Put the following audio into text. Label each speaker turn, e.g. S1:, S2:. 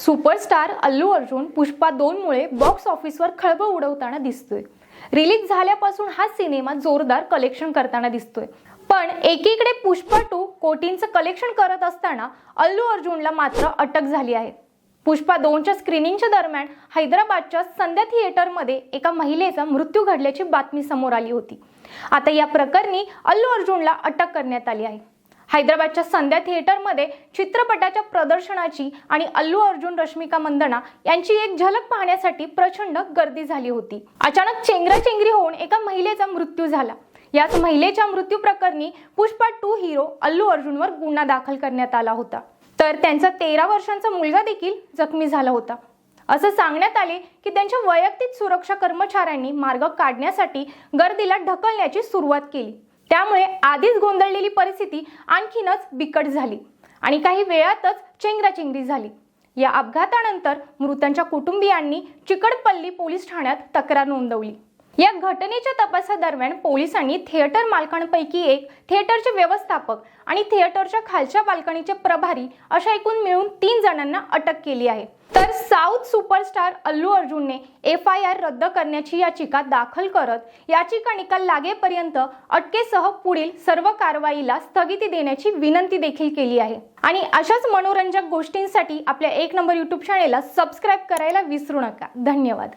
S1: Superstar Allu Arjun Pushpa दोनमुळे box ऑफिसवर खळबळ उडवताना दिसतोय. रिलीज झाल्यापासून हा सिनेमा जोरदार कलेक्शन करताना दिसतोय. पण एकीकडे पुष्पा टू कोटींचं कलेक्शन करत असताना अल्लू अर्जुनला मात्र अटक झाली आहे. पुष्पा दोनच्या स्क्रीनिंगच्या दरम्यान हैदराबादच्या संध्या थिएटरमध्ये एका महिलेचा मृत्यू घडल्याची बातमी समोर आली होती. आता या प्रकरणी अल्लू अर्जुनला अटक करण्यात आली आहे. हैदराबादच्या संध्या थिएटरमध्ये चित्रपटाच्या प्रदर्शनाची आणि अल्लू अर्जुन रश्मिका मंदना यांची एक झलक पाहण्यासाठी प्रचंड गर्दी झाली होती. अचानक चेंगराचेंगरी होऊन एका महिलेचा मृत्यू झाला. याच महिलेच्या मृत्यू प्रकरणी पुष्पा टू हिरो अल्लू अर्जुनवर गुन्हा दाखल करण्यात आला होता. तर त्यांचा तेरा वर्षांचा मुलगा देखील जखमी झाला होता. असं सांगण्यात आले की त्यांच्या वैयक्तिक सुरक्षा कर्मचाऱ्यांनी मार्ग काढण्यासाठी गर्दीला ढकलण्याची सुरुवात केली. त्यामुळे आधीच गोंधळलेली परिस्थिती आणखीनच बिकट झाली आणि काही वेळातच चेंगराचेंगरी झाली. या अपघातानंतर मृतांच्या कुटुंबियांनी चिकडपल्ली पोलीस ठाण्यात तक्रार नोंदवली. या घटनेच्या तपासादरम्यान पोलिसांनी थिएटर मालकांपैकी एक थिएटरचे व्यवस्थापक आणि थिएटरच्या खालच्या बाल्कनीचे प्रभारी अशा एकूण मिळून तीन जणांना अटक केली आहे. तर साऊथ सुपरस्टार अल्लू अर्जुनने एफ आय आर रद्द करण्याची याचिका दाखल करत याचिका निकाल लागेपर्यंत अटकेसह पुढील सर्व कारवाईला स्थगिती देण्याची विनंती देखील केली आहे. आणि अशाच मनोरंजक गोष्टींसाठी आपल्या एक नंबर यूट्यूब चॅनेलला सबस्क्राईब करायला विसरू नका. धन्यवाद.